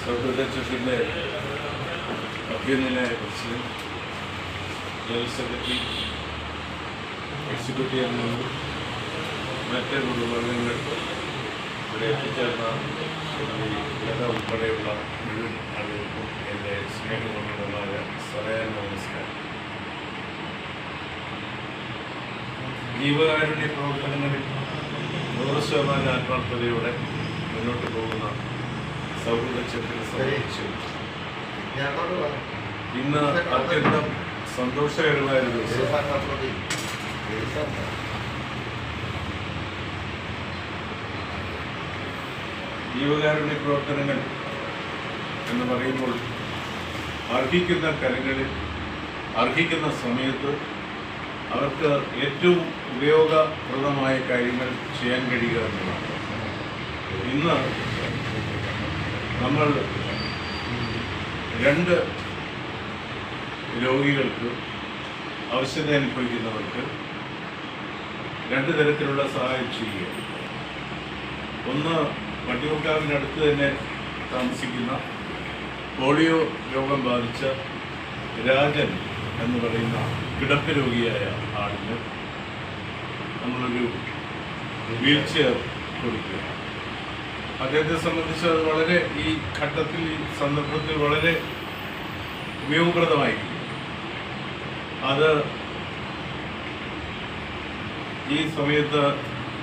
സൗഹൃദ അഭ്യന്തനായ president general secretary executive അംഗങ്ങൾ മറ്റ് കുടുംബാംഗങ്ങൾ ഇവിടെ എത്തിച്ചേർന്ന ജനത ഉൾപ്പെടെയുള്ള മുഴുവൻ ആളുകൾക്കും എന്റെ സ്നേഹപൂർണമായ സദയ നമസ്കാരം ജീവകാരുണ്യ പ്രവർത്തനങ്ങളിൽ നൂറ് ശതമാനം ആത്മാർത്ഥതയോടെ മുന്നോട്ട് പോകുന്ന ഇന്ന് അത്യന്തം സന്തോഷകരമായ ഒരു ജീവകാരുണ്യ പ്രവർത്തനങ്ങൾ എന്ന് പറയുമ്പോൾ അർഹിക്കുന്ന കരങ്ങളിൽ അർഹിക്കുന്ന സമയത്ത് അവർക്ക് ഏറ്റവും ഉപയോഗപ്രദമായ കാര്യങ്ങൾ ചെയ്യാൻ കഴിയുക എന്നുള്ളതാണ്. ഇന്ന് നമ്മൾ രണ്ട് രോഗികൾക്ക് ആവശ്യത അനുഭവിക്കുന്നവർക്ക് രണ്ട് തരത്തിലുള്ള സഹായം ചെയ്യുക. ഒന്ന് വട്ടിയൂർക്കാവിനടുത്ത് തന്നെ താമസിക്കുന്ന പോളിയോ രോഗം ബാധിച്ച രാജൻ എന്ന് പറയുന്ന കിടപ്പ് രോഗിയായ ആളിന് നമ്മളൊരു വീൽ ചെയർ കൊടുക്കുക. അദ്ദേഹത്തെ സംബന്ധിച്ച് അത് വളരെ ഈ ഘട്ടത്തിൽ ഈ സന്ദർഭത്തിൽ വളരെ ഉപയോഗപ്രദമായിരിക്കും. അത് ഈ സമയത്ത്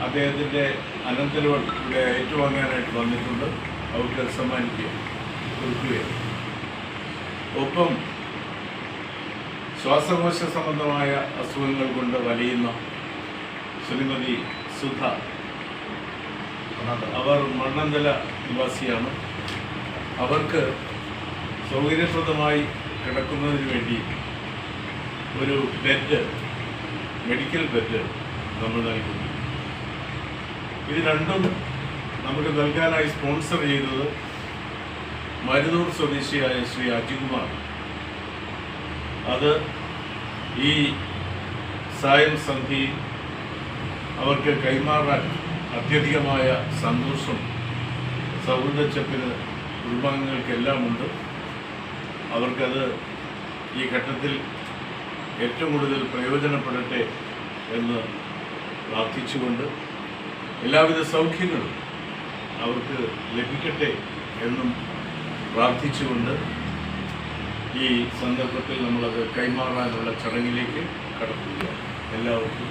അദ്ദേഹത്തിന്റെ അനന്തരവൾ ഇവിടെ ഏറ്റുവാങ്ങാനായിട്ട് വന്നിട്ടുണ്ട്. അവർക്ക് സമ്മാനിക്കുക കൊടുക്കുകയാണ് ഒപ്പം ശ്വാസകോശ സംബന്ധമായ അസുഖങ്ങൾ കൊണ്ട് വലയുന്ന ശ്രീമതി സുധ അവർ മണ്ണന്തല നിവാസിയാണ്. അവർക്ക് സൗകര്യപ്രദമായി കിടക്കുന്നതിന് വേണ്ടി ഒരു ബെഡ് മെഡിക്കൽ ബെഡ് നമ്മൾ നൽകുന്നു. ഇത് രണ്ടും നമുക്ക് നൽകാനായി സ്പോൺസർ ചെയ്തത് മരുതൂർ സ്വദേശിയായ ശ്രീ അജികുമാർ. അത് ഈ സായം സന്ധി അവർക്ക് കൈമാറാൻ അത്യധികമായ സന്തോഷം. സൗഹൃദച്ചപ്പിന് കുടുംബാംഗങ്ങൾക്കെല്ലാം ഉണ്ട് അവർക്കത് ഈ ഘട്ടത്തിൽ ഏറ്റവും കൂടുതൽ പ്രയോജനപ്പെടട്ടെ എന്ന് പ്രാർത്ഥിച്ചുകൊണ്ട് എല്ലാവിധ സൗഖ്യങ്ങളും അവർക്ക് ലഭിക്കട്ടെ എന്നും പ്രാർത്ഥിച്ചുകൊണ്ട് ഈ സന്ദർഭത്തിൽ നമ്മളത് കൈമാറാനുള്ള ചടങ്ങിലേക്ക് കടക്കുകയാണ്. എല്ലാവർക്കും